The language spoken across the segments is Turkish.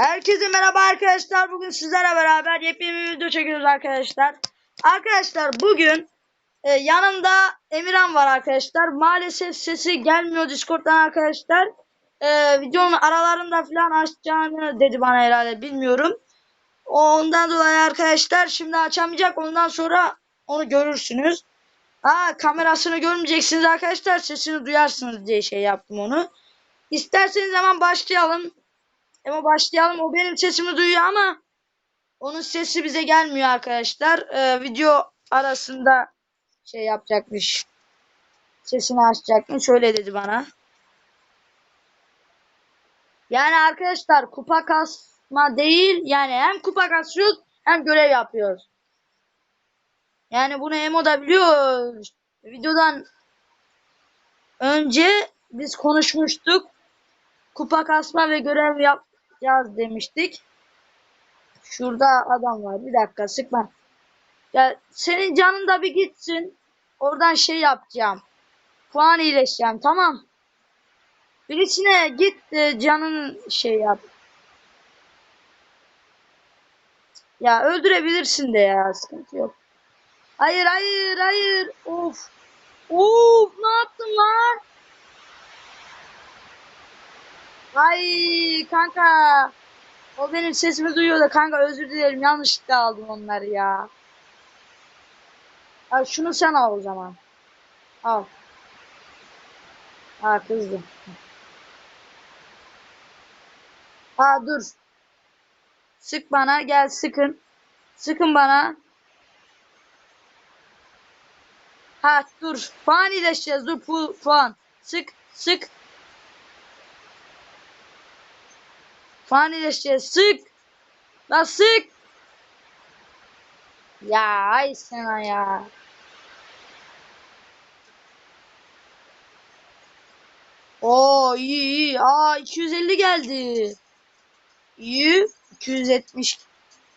Herkese merhaba arkadaşlar. Bugün sizlerle beraber yepyeni bir video çekiyoruz arkadaşlar. Arkadaşlar bugün e, yanımda Emirhan var arkadaşlar. Maalesef sesi gelmiyor Discord'dan arkadaşlar. E, videonun aralarında falan açacağını dedi bana herhalde bilmiyorum. Ondan dolayı arkadaşlar şimdi açamayacak. Ondan sonra onu görürsünüz. Aa kamerasını görmeyeceksiniz arkadaşlar. Sesini duyarsınız diye şey yaptım onu. İsterseniz hemen başlayalım. Ama başlayalım. O benim sesimi duyuyor ama onun sesi bize gelmiyor arkadaşlar. Ee, video arasında şey yapacakmış. Sesini açacakmış. Öyle dedi bana. Yani arkadaşlar kupa kasma değil. Yani hem kupa kasıyoruz hem görev yapıyoruz. Yani bunu Emo da biliyor. Videodan önce biz konuşmuştuk. Kupa kasma ve görev yapacağız demiştik. Şurada adam var. Bir dakika sıkma. Ya senin canın da bir gitsin. Oradan şey yapacağım. Puan iyileşeceğim tamam. Birisine git canın şey yap. Ya öldürebilirsin de ya sıkıntı yok. Hayır hayır hayır. Of. Of ne yaptın lan? Ay kanka. O benim sesimi duyuyor da kanka özür dilerim yanlışlıkla aldım onları ya. Al şunu sen al o zaman. Al. Ha kızdım. Ha dur. Sık bana gel sıkın. Sıkın bana. Ha dur. Puan iyileşeceğiz. Dur pu puan. Sık sık. Puan iyileşeceğiz. Sık. La sık. Ya ay sana ya. Oo iyi iyi. Aa 250 geldi. İyi. 270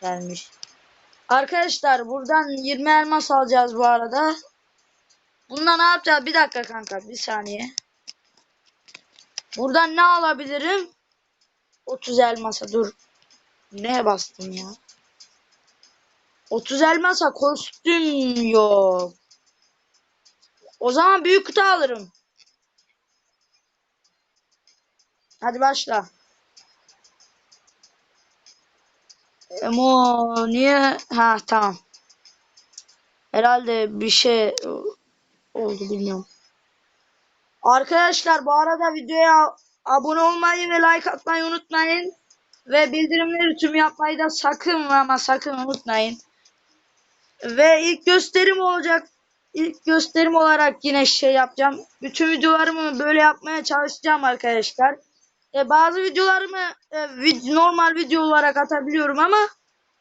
gelmiş. Arkadaşlar buradan 20 elmas alacağız bu arada. Bununla ne yapacağız? Bir dakika kanka bir saniye. Buradan ne alabilirim? 30 elmasa dur. Neye bastım ya? 30 elmasa kostüm yok. O zaman büyük kutu alırım. Hadi başla. Emo niye? Ha tamam. Herhalde bir şey oldu bilmiyorum. Arkadaşlar bu arada videoya abone olmayı ve like atmayı unutmayın. Ve bildirimleri tüm yapmayı da sakın ama sakın unutmayın. Ve ilk gösterim olacak. İlk gösterim olarak yine şey yapacağım. Bütün videolarımı böyle yapmaya çalışacağım arkadaşlar. E, bazı videolarımı e, vid normal video olarak atabiliyorum ama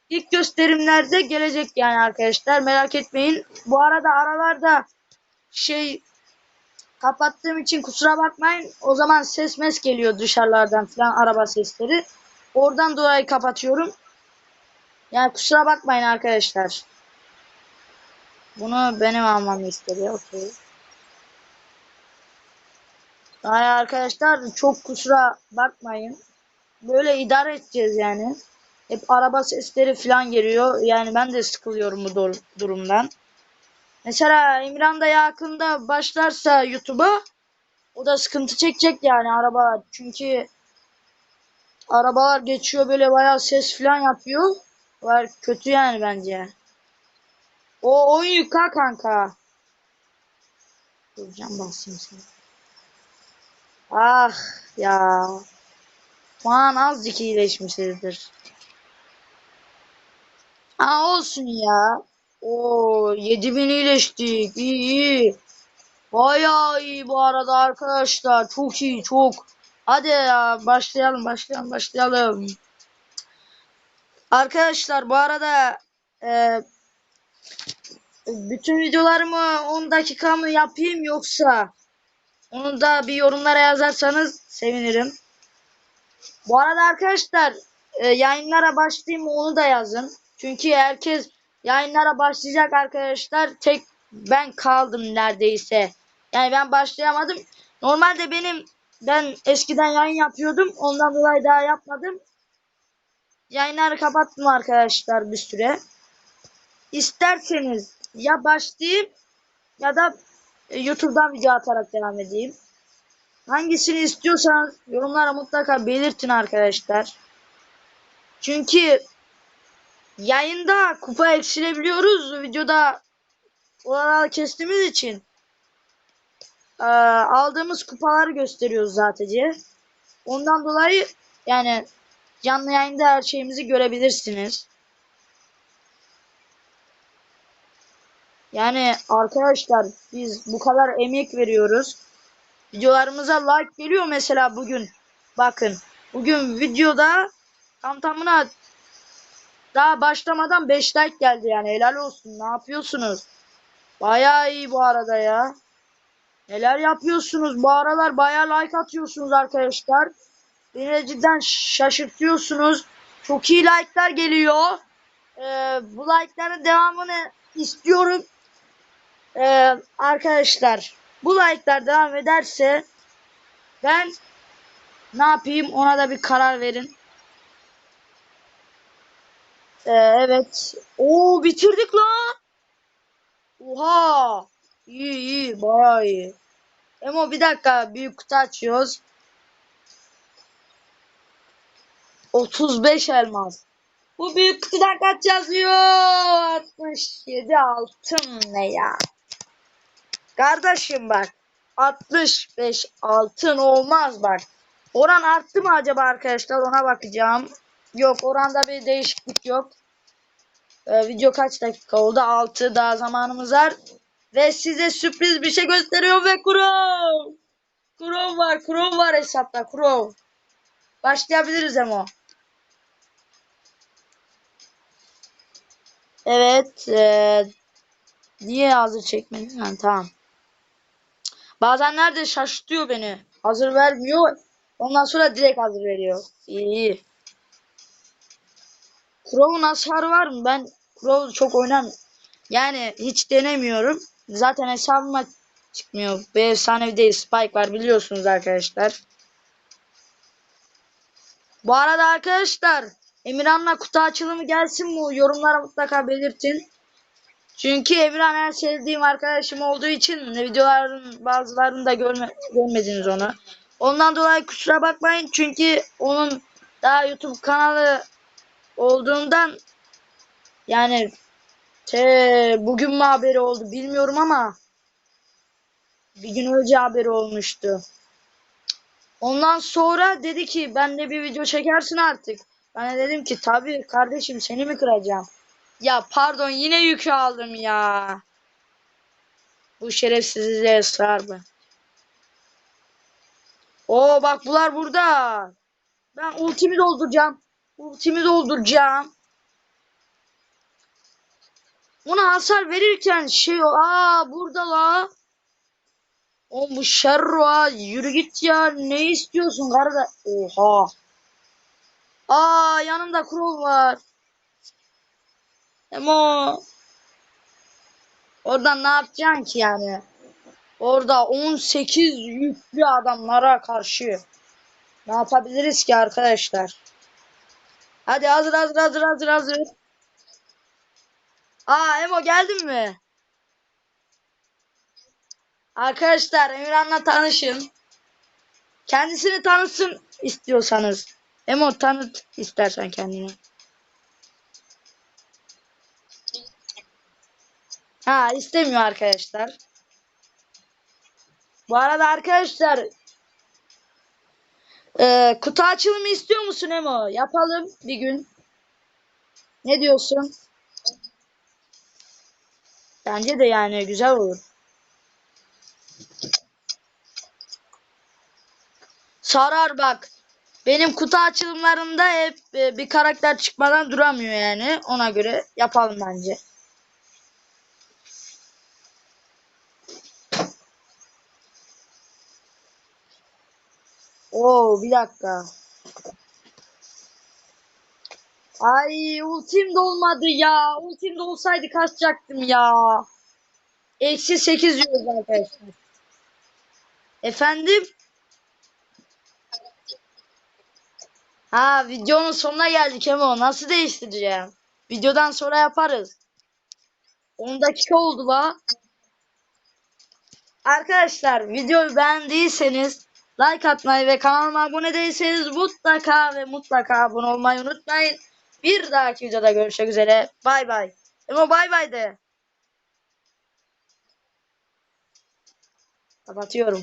ilk gösterimlerde gelecek yani arkadaşlar. Merak etmeyin. Bu arada aralarda şey kapattığım için kusura bakmayın. O zaman ses mes geliyor dışarılardan falan araba sesleri. Oradan dolayı kapatıyorum. Yani kusura bakmayın arkadaşlar. Bunu benim almamı istedi. Okey. Yani arkadaşlar çok kusura bakmayın. Böyle idare edeceğiz yani. Hep araba sesleri falan geliyor. Yani ben de sıkılıyorum bu durumdan. Mesela İmran da yakında başlarsa YouTube'a o da sıkıntı çekecek yani araba. Çünkü arabalar geçiyor böyle bayağı ses falan yapıyor. Var kötü yani bence. O oyun yuka kanka. Duracağım basayım sana. Ah ya. Puan azıcık iyileşmişizdir. Ha olsun ya. O 7000 iyileştik. İyi iyi. Bayağı iyi bu arada arkadaşlar. Çok iyi çok. Hadi ya başlayalım başlayalım başlayalım. Arkadaşlar bu arada e, bütün videolarımı 10 dakika mı yapayım yoksa onu da bir yorumlara yazarsanız sevinirim. Bu arada arkadaşlar e, yayınlara başlayayım onu da yazın. Çünkü herkes yayınlara başlayacak arkadaşlar. Tek ben kaldım neredeyse. Yani ben başlayamadım. Normalde benim ben eskiden yayın yapıyordum. Ondan dolayı daha yapmadım. yayınları kapattım arkadaşlar bir süre. İsterseniz ya başlayayım ya da e, YouTube'dan video atarak devam edeyim. Hangisini istiyorsanız yorumlara mutlaka belirtin arkadaşlar. Çünkü yayında kupa eksilebiliyoruz. Videoda oraları kestiğimiz için e, aldığımız kupaları gösteriyoruz zaten. Ondan dolayı yani canlı yayında her şeyimizi görebilirsiniz. Yani arkadaşlar biz bu kadar emek veriyoruz. Videolarımıza like geliyor mesela bugün. Bakın bugün videoda tam tamına daha başlamadan 5 like geldi yani helal olsun. Ne yapıyorsunuz? Bayağı iyi bu arada ya. Neler yapıyorsunuz? Bu aralar bayağı like atıyorsunuz arkadaşlar. Beni cidden şaşırtıyorsunuz. Çok iyi like'lar geliyor. Ee, bu like'ların devamını istiyorum. Ee, arkadaşlar bu like'lar devam ederse ben ne yapayım ona da bir karar verin. Ee, evet. Oo bitirdik lan. Oha. İyi iyi bayağı iyi. Emo bir dakika büyük kutu açıyoruz. 35 elmas. Bu büyük kutudan kaç yazıyor? 67 altın ne ya? Kardeşim bak. 65 altın olmaz bak. Oran arttı mı acaba arkadaşlar ona bakacağım. Yok oranda bir değişiklik yok. Ee, video kaç dakika oldu? 6 daha zamanımız var. Ve size sürpriz bir şey gösteriyor ve Crow. Crow var. Crow var hesapta. Crow. Başlayabiliriz Emo. Evet. E, niye hazır çekmedin? Ha, tamam. Bazen nerede şaşırtıyor beni. Hazır vermiyor. Ondan sonra direkt hazır veriyor. İyi iyi. Crow'un hasarı var mı? Ben Crow çok oynam. Yani hiç denemiyorum. Zaten hesabıma çıkmıyor. Bir efsanevi değil. Spike var biliyorsunuz arkadaşlar. Bu arada arkadaşlar Emirhan'la kutu açılımı gelsin mi? Yorumlara mutlaka belirtin. Çünkü Emirhan en sevdiğim arkadaşım olduğu için videoların bazılarını da görme, görmediniz onu. Ondan dolayı kusura bakmayın. Çünkü onun daha YouTube kanalı olduğundan yani te, bugün mü haberi oldu bilmiyorum ama bir gün önce haberi olmuştu. Ondan sonra dedi ki ben de bir video çekersin artık. Ben de dedim ki tabii kardeşim seni mi kıracağım? Ya pardon yine yükü aldım ya. Bu şerefsizliğe ısrar mı? Oo bak bunlar burada. Ben ultimi dolduracağım. Ultimi dolduracağım. Ona hasar verirken şey aa burada la. O bu şerro yürü git ya ne istiyorsun kardeş? Oha. Aa yanımda Crow var. Ama oradan ne yapacaksın ki yani? Orada 18 yüklü adamlara karşı ne yapabiliriz ki arkadaşlar? Hadi hazır hazır hazır hazır hazır. Aa Emo geldin mi? Arkadaşlar Emirhan'la tanışın. Kendisini tanısın istiyorsanız. Emo tanıt istersen kendini. Ha istemiyor arkadaşlar. Bu arada arkadaşlar e, kutu açılımı istiyor musun Emo? Yapalım bir gün. Ne diyorsun? Bence de yani güzel olur. Sarar bak. Benim kutu açılımlarında hep e, bir karakter çıkmadan duramıyor yani. Ona göre yapalım bence. Oo bir dakika. Ay ultim dolmadı ya. Ultim dolsaydı kaçacaktım ya. Eksi 8 diyoruz arkadaşlar. Efendim? Ha videonun sonuna geldik Emo. Nasıl değiştireceğim? Videodan sonra yaparız. 10 dakika oldu la. Arkadaşlar videoyu beğendiyseniz like atmayı ve kanalıma abone değilseniz mutlaka ve mutlaka abone olmayı unutmayın. Bir dahaki videoda görüşmek üzere. Bay bay. Emo bay bay de. Kapatıyorum.